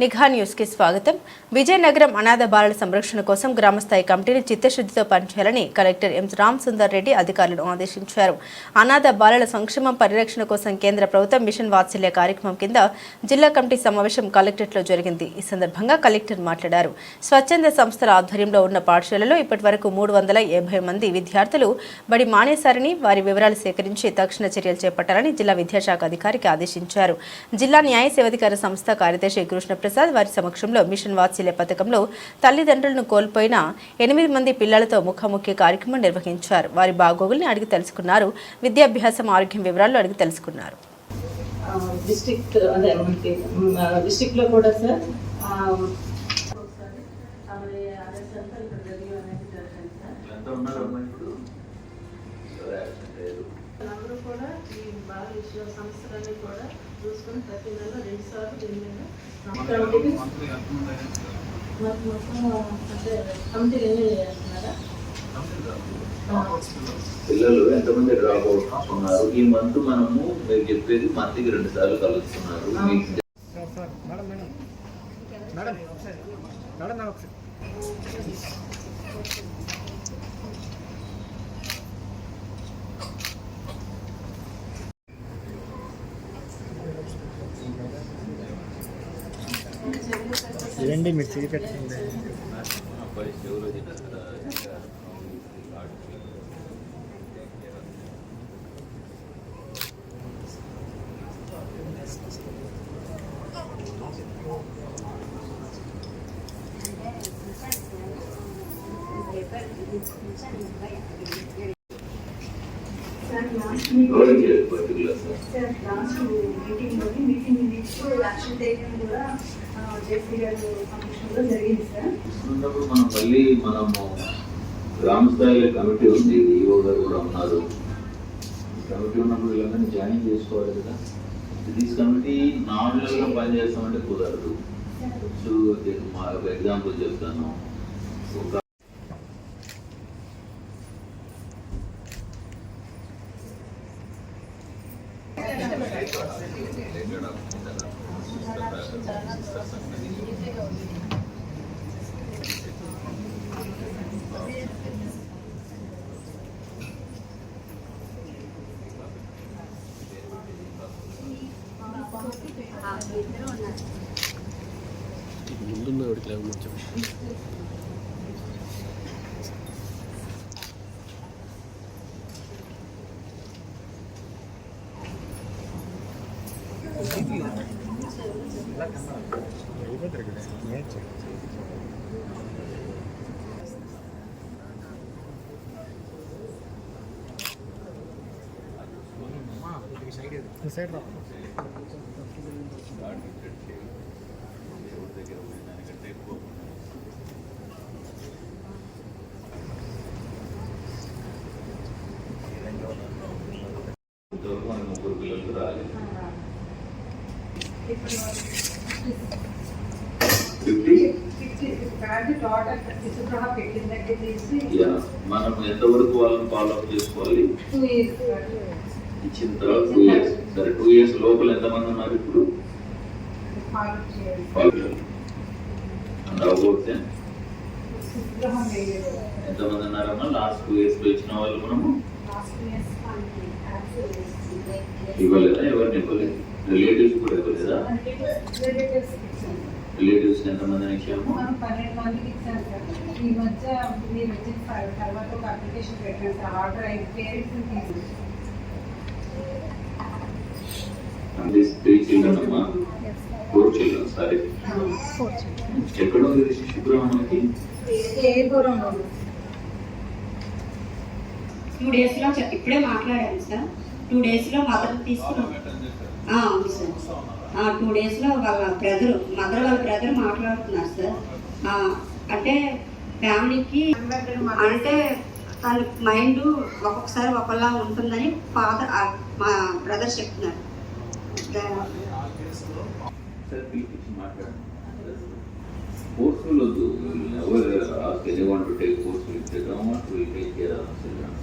నిఘా న్యూస్కి స్వాగతం. విజయనగరం అనాథ బాలల సంరక్షణ కోసం గ్రామస్థాయి కమిటీని చిత్తశుద్ధితో పనిచేయాలని కలెక్టర్ ఎం రామ్ సుందర్ రెడ్డి అధికారులను ఆదేశించారు. అనాథ బాలల సంక్షేమం పరిరక్షణ కోసం కేంద్ర ప్రభుత్వం మిషన్ వాత్సల్య కార్యక్రమం కింద జిల్లా కమిటీ సమావేశం కలెక్టరేట్లో జరిగింది. ఈ సందర్భంగా కలెక్టర్ మాట్లాడారు. స్వచ్ఛంద సంస్థల ఆధ్వర్యంలో ఉన్న పాఠశాలలో ఇప్పటి వరకు మూడు వందల యాభై మంది విద్యార్థులు బడి మానేశారని వారి వివరాలు సేకరించి తక్షణ చర్యలు చేపట్టాలని జిల్లా విద్యాశాఖ అధికారికి ఆదేశించారు. జిల్లా న్యాయ సేవాధికార సంస్థ కార్యదర్శి కృష్ణప్రసాద్ వారి సమక్షంలో మిషన్ వాత్సల్య పథకంలో తల్లిదండ్రులను కోల్పోయిన ఎనిమిది మంది పిల్లలతో ముఖాముఖి కార్యక్రమం నిర్వహించారు. వారి బాగోగుల్ని అడిగి తెలుసుకున్నారు. విద్యాభ్యాసం ఆరోగ్యం వివరాలు అడిగి తెలుసుకున్నారు. డిస్ట్రిక్ట్ అదే మనకి డిస్ట్రిక్ట్లో కూడా సార్ అందరూ కూడా ఈ విషయ కూడా చూసుకొని ప్రతి నెల రెండు సార్లు దీని మీద మొత్తం అంటే కమిటీలు ఎన్ని చేస్తున్నారా? పిల్లలు ఎంతమంది డ్రాప్ అవుట్ ఉన్నారు ఈ మంత్ మనము మీరు చెప్పేది మంత్కి రెండు సార్లు కలుస్తున్నారు. ఇదండి మీరు చేయి పెట్టండి అబ్బాయి చెవులో Sir meeting minutes action taken కూడా జేసీ గారు సమక్షంలో జరిగింది సార్ ఉన్నప్పుడు మనం మళ్ళీ మనము గ్రామ స్థాయిలో కమిటీ ఉంది ఈఓ గారు కూడా ఉన్నారు. కమిటీ ఉన్నప్పుడు వీళ్ళందరినీ జాయిన్ చేసుకోవాలి కదా. దిస్ కమిటీ నాలుగులలో పనిచేస్తామంటే కుదరదు. సో ఒక ఎగ్జాంపుల్ చెప్తాను. ఒక అయిపోతారు కదా నేర్చు సైడ్ ಸೈಡ್ ಸೈಡ್ మనం ఎంతవరకు వాళ్ళని ఫాలో అప్ చేసుకోవాలి? టూ ఇయర్స్ ఇచ్చిన తర్వాత టూ ఇయర్స్ సరే టూ ఇయర్స్ లోపల ఎంతమంది ఉన్నారు ఇప్పుడు? ఎంతమంది ఉన్నారమ్మా లాస్ట్ టూ ఇయర్స్లో ఇచ్చిన వాళ్ళు మనము? ఇవ్వలేదా? ఎవరిని ఇవ్వలేదు? రిలేటివ్స్ కూడా ఇవ్వలేదా రిలేటివ్స్ ఎంతమందిని ఇచ్చాము? మనం పన్నెండు మందికి ఇచ్చాను సార్ ఈ మధ్య మీరు వచ్చిన సార్ తర్వాత ఒక అప్లికేషన్ పెట్టాను సార్ ఆర్డర్ అయిన పేరెంట్స్ని తీసుకు దిస్ త్రీ చిల్డ్రన్ అమ్మా ఫోర్ చిల్డ్రన్ సారీ. ఎక్కడ ఉంది ఇది శిశుగ్రహం మనకి ఏ దూరంలో టూ డేస్లో చెప్- ఇప్పుడే మాట్లాడాను సార్. టూ డేస్లో మదర్ తీసుకున్నాం. ఆ, అవును సార్. టూ డేస్లో వాళ్ళ బ్రదరు మదర్ వాళ్ళ బ్రదర్ మాట్లాడుతున్నారు సార్. అంటే ఫ్యామిలీకి అంటే తన మైండ్ ఒక్కొక్కసారి ఒకలా ఉంటుందని ఫాదర్ మా బ్రదర్ చెప్తున్నారు. సార్ ఫోర్స్ఫుల్ వద్దు ఎవరు carry want to take forceful ఇస్తే want to take care of children